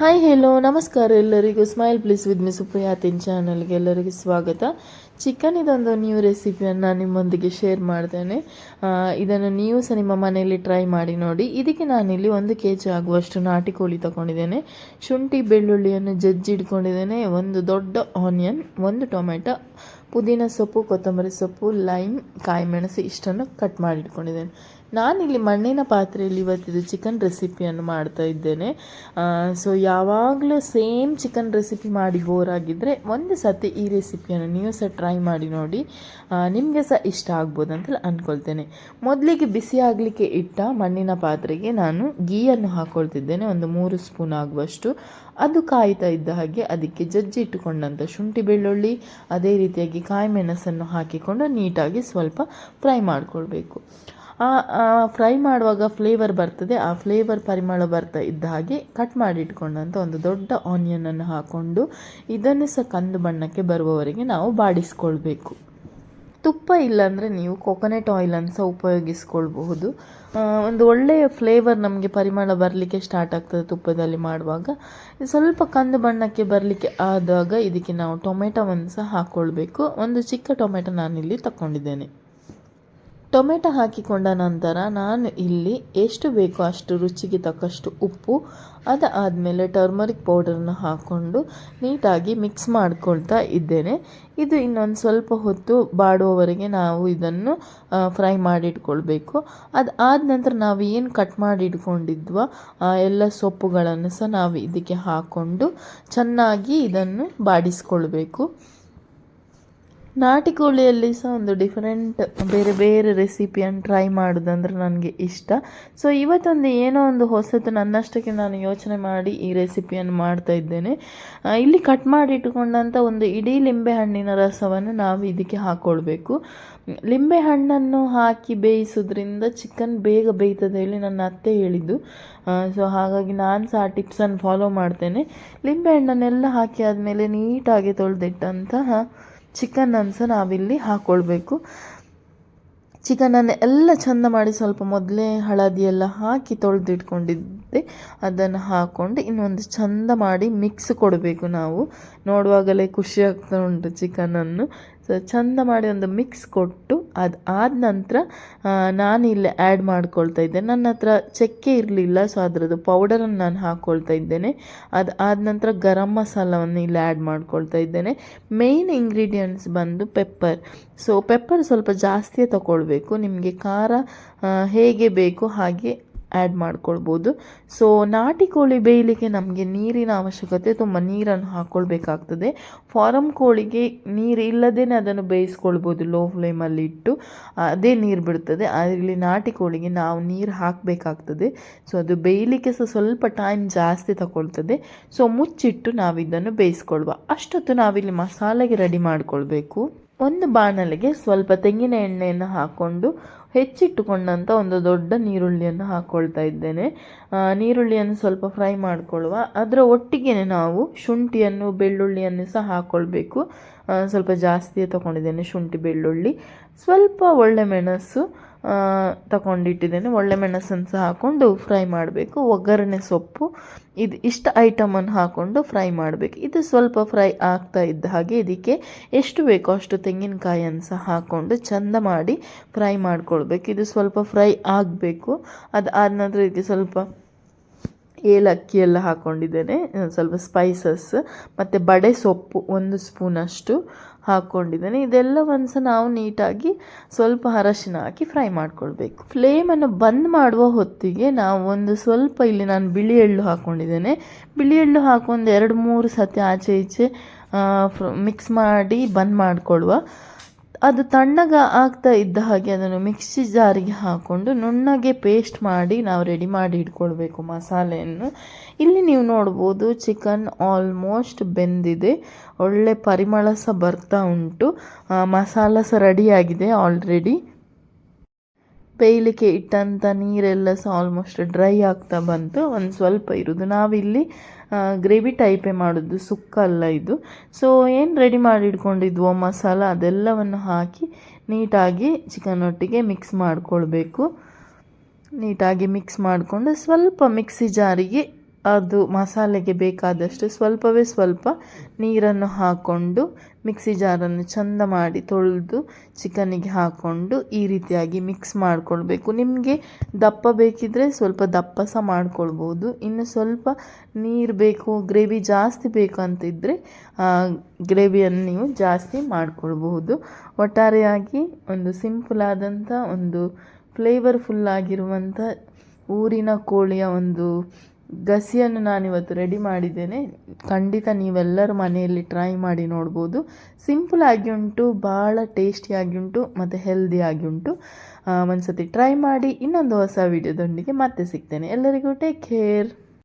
Hi hello ನಮಸ್ಕಾರ ಎಲ್ಲರಿಗೂ. Smile please with me ಸುಪ್ರಿಯಾತಿನ್ ಚಾನಲ್ಗೆ ಎಲ್ಲರಿಗೂ ಸ್ವಾಗತ. ಚಿಕನ್ ಇದೊಂದು ನ್ಯೂ ರೆಸಿಪಿಯನ್ನು ನಿಮ್ಮೊಂದಿಗೆ ಶೇರ್ ಮಾಡ್ತೇನೆ. ಇದನ್ನು ನೀವು ಸಹ ನಿಮ್ಮ ಮನೆಯಲ್ಲಿ ಟ್ರೈ ಮಾಡಿ ನೋಡಿ. ಇದಕ್ಕೆ ನಾನಿಲ್ಲಿ ಒಂದು ಕೆ ಜಿ ಆಗುವಷ್ಟು ನಾಟಿ ಕೋಳಿ ತಗೊಂಡಿದ್ದೇನೆ. ಶುಂಠಿ, ಬೆಳ್ಳುಳ್ಳಿಯನ್ನು ಜಜ್ಜಿ ಇಟ್ಕೊಂಡಿದ್ದೇನೆ. ಒಂದು ದೊಡ್ಡ ಆನಿಯನ್ ಒಂದು ಟೊಮೆಟೊ, ಪುದೀನ ಸೊಪ್ಪು, ಕೊತ್ತಂಬರಿ ಸೊಪ್ಪು ಲೈಮ್ ಕಾಯಿ ಮೆಣಸು ಇಷ್ಟನ್ನು ಕಟ್ ಮಾಡಿ ಇಟ್ಕೊಂಡಿದ್ದೇನೆ. ನಾನಿಲ್ಲಿ ಮಣ್ಣಿನ ಪಾತ್ರೆಯಲ್ಲಿ ಇವತ್ತಿದು ಚಿಕನ್ ರೆಸಿಪಿಯನ್ನು ಮಾಡ್ತಾ ಇದ್ದೇನೆ. ಸೊ ಯಾವಾಗಲೂ ಸೇಮ್ ಚಿಕನ್ ರೆಸಿಪಿ ಮಾಡಿ ಬೋರ್ ಆಗಿದ್ದರೆ ಒಂದು ಸತಿ ಈ ರೆಸಿಪಿಯನ್ನು ನೀವು ಸಹ ಟ್ರೈ ಮಾಡಿ ನೋಡಿ. ನಿಮಗೆ ಸಹ ಇಷ್ಟ ಆಗ್ಬೋದು ಅಂತ ಅಂದ್ಕೊಳ್ತೇನೆ ಮೊದಲಿಗೆ ಬಿಸಿ ಆಗಲಿಕ್ಕೆ ಇಟ್ಟ ಮಣ್ಣಿನ ಪಾತ್ರೆಗೆ ನಾನು ಗೀಯನ್ನು ಹಾಕ್ಕೊಳ್ತಿದ್ದೇನೆ ಒಂದು ಮೂರು ಸ್ಪೂನ್ ಆಗುವಷ್ಟು. ಅದು ಕಾಯ್ತಾ ಇದ್ದ ಹಾಗೆ ಅದಕ್ಕೆ ಜಜ್ಜಿ ಇಟ್ಟುಕೊಂಡಂಥ ಶುಂಠಿ ಬೆಳ್ಳುಳ್ಳಿ, ಅದೇ ರೀತಿಯಾಗಿ ಕಾಯಿ ಮೆಣಸನ್ನು ಹಾಕಿಕೊಂಡು ನೀಟಾಗಿ ಸ್ವಲ್ಪ ಫ್ರೈ ಮಾಡಿಕೊಳ್ಬೇಕು. ಫ್ರೈ ಮಾಡುವಾಗ ಫ್ಲೇವರ್ ಬರ್ತದೆ, ಆ ಫ್ಲೇವರ್ ಪರಿಮಳ ಬರ್ತಾ ಇದ್ದ ಹಾಗೆ ಕಟ್ ಮಾಡಿ ಇಟ್ಕೊಂಡಂಥ ಒಂದು ದೊಡ್ಡ ಆನಿಯನನ್ನು ಹಾಕ್ಕೊಂಡು ಇದನ್ನು ಸಹ ಕಂದು ಬಣ್ಣಕ್ಕೆ ಬರುವವರೆಗೆ ನಾವು ಬಾಡಿಸ್ಕೊಳ್ಬೇಕು. ತುಪ್ಪ ಇಲ್ಲಾಂದರೆ ನೀವು ಕೊಕೊನೆಟ್ ಆಯಿಲನ್ನು ಸಹ ಉಪಯೋಗಿಸ್ಕೊಳ್ಬಹುದು. ಒಂದು ಒಳ್ಳೆಯ ಫ್ಲೇವರ್ ನಮಗೆ ಪರಿಮಳ ಬರಲಿಕ್ಕೆ ಸ್ಟಾರ್ಟ್ ಆಗ್ತದೆ ತುಪ್ಪದಲ್ಲಿ ಮಾಡುವಾಗ. ಸ್ವಲ್ಪ ಕಂದು ಬಣ್ಣಕ್ಕೆ ಬರಲಿಕ್ಕೆ ಆದಾಗ ಇದಕ್ಕೆ ನಾವು ಟೊಮೆಟೊವನ್ನು ಸಹ ಹಾಕ್ಕೊಳ್ಬೇಕು ಒಂದು ಚಿಕ್ಕ ಟೊಮೆಟೊ ನಾನಿಲ್ಲಿ ತಗೊಂಡಿದ್ದೇನೆ ಟೊಮೆಟೊ ಹಾಕಿಕೊಂಡ ನಂತರ ನಾನು ಇಲ್ಲಿ ಎಷ್ಟು ಬೇಕೋ ಅಷ್ಟು ರುಚಿಗೆ ತಕ್ಕಷ್ಟು ಉಪ್ಪು, ಅದಾದಮೇಲೆ ಟರ್ಮರಿಕ್ ಪೌಡರನ್ನು ಹಾಕ್ಕೊಂಡು ನೀಟಾಗಿ ಮಿಕ್ಸ್ ಮಾಡ್ಕೊಳ್ತಾ ಇದ್ದೇನೆ. ಇದು ಇನ್ನೊಂದು ಸ್ವಲ್ಪ ಹೊತ್ತು ಬಾಡುವವರೆಗೆ ನಾವು ಇದನ್ನು ಫ್ರೈ ಮಾಡಿಟ್ಕೊಳ್ಬೇಕು. ಅದು ಆದ ನಂತರ ನಾವು ಏನು ಕಟ್ ಮಾಡಿ ಇಟ್ಕೊಂಡಿದ್ವ ಎಲ್ಲ ಸೊಪ್ಪುಗಳನ್ನು ಸಹ ನಾವು ಇದಕ್ಕೆ ಹಾಕ್ಕೊಂಡು ಚೆನ್ನಾಗಿ ಇದನ್ನು ಬಾಡಿಸ್ಕೊಳ್ಬೇಕು. ನಾಟಿ ಕೋಳಿಯಲ್ಲಿ ಸಹ ಒಂದು ಡಿಫ್ರೆಂಟ್ ಬೇರೆ ಬೇರೆ ರೆಸಿಪಿಯನ್ನು ಟ್ರೈ ಮಾಡೋದಂದ್ರೆ ನನಗೆ ಇಷ್ಟ. ಸೊ ಇವತ್ತೊಂದು ಏನೋ ಒಂದು ಹೊಸತು ನನ್ನಷ್ಟಕ್ಕೆ ನಾನು ಯೋಚನೆ ಮಾಡಿ ಈ ರೆಸಿಪಿಯನ್ನು ಮಾಡ್ತಾ ಇದ್ದೇನೆ. ಇಲ್ಲಿ ಕಟ್ ಮಾಡಿ ಇಟ್ಟುಕೊಂಡಂಥ ಒಂದು ಇಡೀ ಲಿಂಬೆ ಹಣ್ಣಿನ ರಸವನ್ನು ನಾವು ಇದಕ್ಕೆ ಹಾಕ್ಕೊಳ್ಬೇಕು ಲಿಂಬೆ ಹಣ್ಣನ್ನು ಹಾಕಿ ಬೇಯಿಸೋದ್ರಿಂದ ಚಿಕನ್ ಬೇಗ ಬೇಯ್ತದೆ ಹೇಳಿ ನನ್ನ ಅತ್ತೆ ಹೇಳಿದ್ದು. ಸೊ ಹಾಗಾಗಿ ನಾನು ಸಹ ಆ ಟಿಪ್ಸನ್ನು ಫಾಲೋ ಮಾಡ್ತೇನೆ. ಲಿಂಬೆ ಹಣ್ಣನ್ನೆಲ್ಲ ಹಾಕಿ ಆದಮೇಲೆ ನೀಟಾಗಿ ತೊಳೆದಿಟ್ಟಂತಹ ಚಿಕನನ್ನು ಸಹ ನಾವಿಲ್ಲಿ ಹಾಕ್ಕೊಳ್ಬೇಕು ಚಿಕನನ್ನು ಎಲ್ಲ ಚಂದ ಮಾಡಿ ಸ್ವಲ್ಪ ಮೊದಲೇ ಹಳದಿ ಎಲ್ಲ ಹಾಕಿ ತೊಳೆದಿಟ್ಕೊಂಡಿದ್ದೆ. ಅದನ್ನು ಹಾಕ್ಕೊಂಡು ಇನ್ನೊಂದು ಚಂದ ಮಾಡಿ ಮಿಕ್ಸ್ ಕೊಡಬೇಕು ನಾವು. ನೋಡುವಾಗಲೇ ಖುಷಿ ಆಗ್ತಾ ಉಂಟು ಚಿಕನನ್ನು. ಸೊ, ಚಂದ ಮಾಡಿ ಒಂದು ಮಿಕ್ಸ್ ಕೊಟ್ಟು ಅದು ಆದ ನಂತರ ನಾನು ಇಲ್ಲಿ ಆ್ಯಡ್ ಮಾಡ್ಕೊಳ್ತಾ ಇದ್ದೆ. ನನ್ನ ಹತ್ರ ಚಕ್ಕೆ ಇರಲಿಲ್ಲ ಸೊ ಅದರದ್ದು ಪೌಡರನ್ನು ನಾನು ಹಾಕ್ಕೊಳ್ತಾ ಇದ್ದೇನೆ. ಅದು ಆದ ನಂತರ ಗರಂ ಮಸಾಲವನ್ನು ಇಲ್ಲಿ ಆ್ಯಡ್ ಮಾಡ್ಕೊಳ್ತಾ ಇದ್ದೇನೆ. ಮೇಯ್ನ್ ಇಂಗ್ರೀಡಿಯೆಂಟ್ಸ್ ಬಂದು ಪೆಪ್ಪರ್ ಸೊ ಪೆಪ್ಪರ್ ಸ್ವಲ್ಪ ಜಾಸ್ತಿಯೇ ತಗೊಳ್ಬೇಕು ನಿಮಗೆ ಖಾರ ಹೇಗೆ ಬೇಕು ಹಾಗೆ ಆ್ಯಡ್ ಮಾಡ್ಕೊಳ್ಬೋದು. ಸೊ ನಾಟಿ ಕೋಳಿ ಬೇಯಲಿಕ್ಕೆ ನಮಗೆ ನೀರಿನ ಅವಶ್ಯಕತೆ, ತುಂಬ ನೀರನ್ನು ಹಾಕ್ಕೊಳ್ಬೇಕಾಗ್ತದೆ ಫಾರಮ್ ಕೋಳಿಗೆ ನೀರು ಇಲ್ಲದೇ ಅದನ್ನು ಬೇಯಿಸ್ಕೊಳ್ಬೋದು ಲೋ ಫ್ಲೇಮಲ್ಲಿ ಇಟ್ಟು, ಅದೇ ನೀರು ಬಿಡ್ತದೆ. ಅದರಲ್ಲಿ ನಾಟಿ ಕೋಳಿಗೆ ನಾವು ನೀರು ಹಾಕಬೇಕಾಗ್ತದೆ. ಸೊ ಅದು ಬೇಯಲಿಕ್ಕೆ ಸಹ ಸ್ವಲ್ಪ ಟೈಮ್ ಜಾಸ್ತಿ ತಗೊಳ್ತದೆ. ಸೊ ಮುಚ್ಚಿಟ್ಟು ನಾವಿದನ್ನು ಬೇಯಿಸ್ಕೊಳ್ವ. ಅಷ್ಟೊತ್ತು ನಾವಿಲ್ಲಿ ಮಸಾಲೆಗೆ ರೆಡಿ ಮಾಡಿಕೊಳ್ಬೇಕು. ಒಂದು ಬಾಣಲೆಗೆ ಸ್ವಲ್ಪ ತೆಂಗಿನ ಎಣ್ಣೆಯನ್ನು ಹಾಕ್ಕೊಂಡು ಹೆಚ್ಚಿಟ್ಟುಕೊಂಡಂಥ ಒಂದು ದೊಡ್ಡ ನೀರುಳ್ಳಿಯನ್ನು ಹಾಕ್ಕೊಳ್ತಾ ಇದ್ದೇನೆ. ನೀರುಳ್ಳಿಯನ್ನು ಸ್ವಲ್ಪ ಫ್ರೈ ಮಾಡ್ಕೊಳ್ಳುವ. ಅದರ ಒಟ್ಟಿಗೆ ನಾವು ಶುಂಠಿಯನ್ನು, ಬೆಳ್ಳುಳ್ಳಿಯನ್ನು ಸಹ ಹಾಕ್ಕೊಳ್ಬೇಕು ಸ್ವಲ್ಪ ಜಾಸ್ತಿಯೇ ತೊಗೊಂಡಿದ್ದೇನೆ ಶುಂಠಿ, ಬೆಳ್ಳುಳ್ಳಿ. ಸ್ವಲ್ಪ ಒಳ್ಳೆ ಮೆಣಸು ತಗೊಂಡಿಟ್ಟಿದ್ದೇನೆ. ಒಳ್ಳೆ ಮೆಣಸನ್ನು ಸಹ ಹಾಕ್ಕೊಂಡು ಫ್ರೈ ಮಾಡಬೇಕು. ಒಗ್ಗರಣೆ ಸೊಪ್ಪು, ಇದು ಇಷ್ಟು ಐಟಮನ್ನು ಹಾಕ್ಕೊಂಡು ಫ್ರೈ ಮಾಡಬೇಕು. ಇದು ಸ್ವಲ್ಪ ಫ್ರೈ ಆಗ್ತಾ ಇದ್ದ ಹಾಗೆ ಇದಕ್ಕೆ ಎಷ್ಟು ಬೇಕೋ ಅಷ್ಟು ತೆಂಗಿನಕಾಯಿಯನ್ನು ಸಹ ಹಾಕ್ಕೊಂಡು ಚಂದ ಮಾಡಿ ಫ್ರೈ ಮಾಡ್ಕೊಳ್ಬೇಕು. ಇದು ಸ್ವಲ್ಪ ಫ್ರೈ ಆಗಬೇಕು. ಅದು ಆದ ನಂತರ ಇದಕ್ಕೆ ಸ್ವಲ್ಪ ಏಲಕ್ಕಿ ಎಲ್ಲ ಹಾಕ್ಕೊಂಡಿದ್ದೇನೆ ಸ್ವಲ್ಪ ಸ್ಪೈಸಸ್ ಮತ್ತು ಬಡೆ ಸೊಪ್ಪು ಒಂದು ಸ್ಪೂನಷ್ಟು. ಹಾಕ್ಕೊಂಡಿದ್ದೇನೆ. ಇದೆಲ್ಲವನ್ನು ಸಹ ನಾವು ನೀಟಾಗಿ ಸ್ವಲ್ಪ ಅರಶಿನ ಹಾಕಿ ಫ್ರೈ ಮಾಡ್ಕೊಳ್ಬೇಕು. ಫ್ಲೇಮನ್ನು ಬಂದ್ ಮಾಡುವ ಹೊತ್ತಿಗೆ ನಾವು ಒಂದು ಸ್ವಲ್ಪ ಇಲ್ಲಿ ನಾನು ಬಿಳಿ ಎಳ್ಳು ಹಾಕ್ಕೊಂಡಿದ್ದೇನೆ. ಬಿಳಿ ಎಳ್ಳು ಹಾಕೊಂಡು ಎರಡು ಮೂರು ಸತಿ ಆಚೆ ಈಚೆ ಮಿಕ್ಸ್ ಮಾಡಿ ಬಂದ್ ಮಾಡಿಕೊಳ್ಳುವ. ಅದು ತಣ್ಣಗ ಆಗ್ತಾ ಇದ್ದ ಹಾಗೆ ಅದನ್ನು ಮಿಕ್ಸಿ ಜಾರಿಗೆ ಹಾಕ್ಕೊಂಡು ನುಣ್ಣಗೆ ಪೇಸ್ಟ್ ಮಾಡಿ ನಾವು ರೆಡಿ ಮಾಡಿ ಇಟ್ಕೊಳ್ಬೇಕು ಮಸಾಲೆಯನ್ನು. ಇಲ್ಲಿ ನೀವು ನೋಡ್ಬೋದು ಚಿಕನ್ ಆಲ್ಮೋಸ್ಟ್ ಬೆಂದಿದೆ. ಒಳ್ಳೆ ಪರಿಮಳ ಸಹ ಬರ್ತಾ ಉಂಟು. ಮಸಾಲ ಸಹ ರೆಡಿಯಾಗಿದೆ ಆಲ್ರೆಡಿ ಬೇಯಲಿಕ್ಕೆ ಇಟ್ಟಂಥ ನೀರೆಲ್ಲ ಸಹ ಆಲ್ಮೋಸ್ಟ್ ಡ್ರೈ ಆಗ್ತಾ ಬಂತು. ಒಂದು ಸ್ವಲ್ಪ ಇರೋದು. ನಾವಿಲ್ಲಿ ಗ್ರೇವಿ ಟೈಪೇ ಮಾಡೋದು. ಸುಕ್ಕ ಅಲ್ಲ ಇದು. ಸೊ ಏನು ರೆಡಿ ಮಾಡಿ ಇಟ್ಕೊಂಡಿದ್ವೋ, ಮಸಾಲ ಅದೆಲ್ಲವನ್ನು ಹಾಕಿ ನೀಟಾಗಿ ಚಿಕನ್ ಒಟ್ಟಿಗೆ ಮಿಕ್ಸ್ ಮಾಡಿಕೊಳ್ಬೇಕು. ನೀಟಾಗಿ ಮಿಕ್ಸ್ ಮಾಡಿಕೊಂಡು ಸ್ವಲ್ಪ ಮಿಕ್ಸಿ ಜಾರಿಗೆ ಅದು ಮಸಾಲೆಗೆ ಬೇಕಾದಷ್ಟು ಸ್ವಲ್ಪವೇ ಸ್ವಲ್ಪ ನೀರನ್ನು ಹಾಕ್ಕೊಂಡು ಮಿಕ್ಸಿ ಜಾರನ್ನು ಚಂದ ಮಾಡಿ ತೊಳೆದು ಚಿಕನಿಗೆ ಹಾಕ್ಕೊಂಡು ಈ ರೀತಿಯಾಗಿ ಮಿಕ್ಸ್ ಮಾಡಿಕೊಳ್ಬೇಕು. ನಿಮಗೆ ದಪ್ಪ ಬೇಕಿದ್ದರೆ ಸ್ವಲ್ಪ ದಪ್ಪ ಸಹ ಮಾಡ್ಕೊಳ್ಬೋದು. ಇನ್ನು ಸ್ವಲ್ಪ ನೀರು ಬೇಕು, ಗ್ರೇವಿ ಜಾಸ್ತಿ ಬೇಕು ಅಂತಿದ್ದರೆ ಗ್ರೇವಿಯನ್ನು ನೀವು ಜಾಸ್ತಿ ಮಾಡಿಕೊಳ್ಬಹುದು. ಒಟ್ಟಾರೆಯಾಗಿ ಒಂದು ಸಿಂಪಲ್ ಆದಂಥ ಒಂದು ಫ್ಲೇವರ್ಫುಲ್ ಆಗಿರುವಂಥ ಊರಿನ ಕೋಳಿಯ ಒಂದು ಗಸಿಯನ್ನು ನಾನಿವತ್ತು ರೆಡಿ ಮಾಡಿದ್ದೇನೆ. ಖಂಡಿತ ನೀವೆಲ್ಲರೂ ಮನೆಯಲ್ಲಿ ಟ್ರೈ ಮಾಡಿ ನೋಡ್ಬೋದು. ಸಿಂಪಲ್ ಆಗಿ ಉಂಟು ಭಾಳ ಟೇಸ್ಟಿಯಾಗಿ ಉಂಟು ಮತ್ತು ಹೆಲ್ದಿಯಾಗಿ ಉಂಟು ಒಂದು ಸತಿ ಟ್ರೈ ಮಾಡಿ ಇನ್ನೊಂದು ಹೊಸ ವಿಡಿಯೋದೊಂದಿಗೆ ಮತ್ತೆ ಸಿಗ್ತೇನೆ. ಎಲ್ಲರಿಗೂ ಟೇಕ್ ಕೇರ್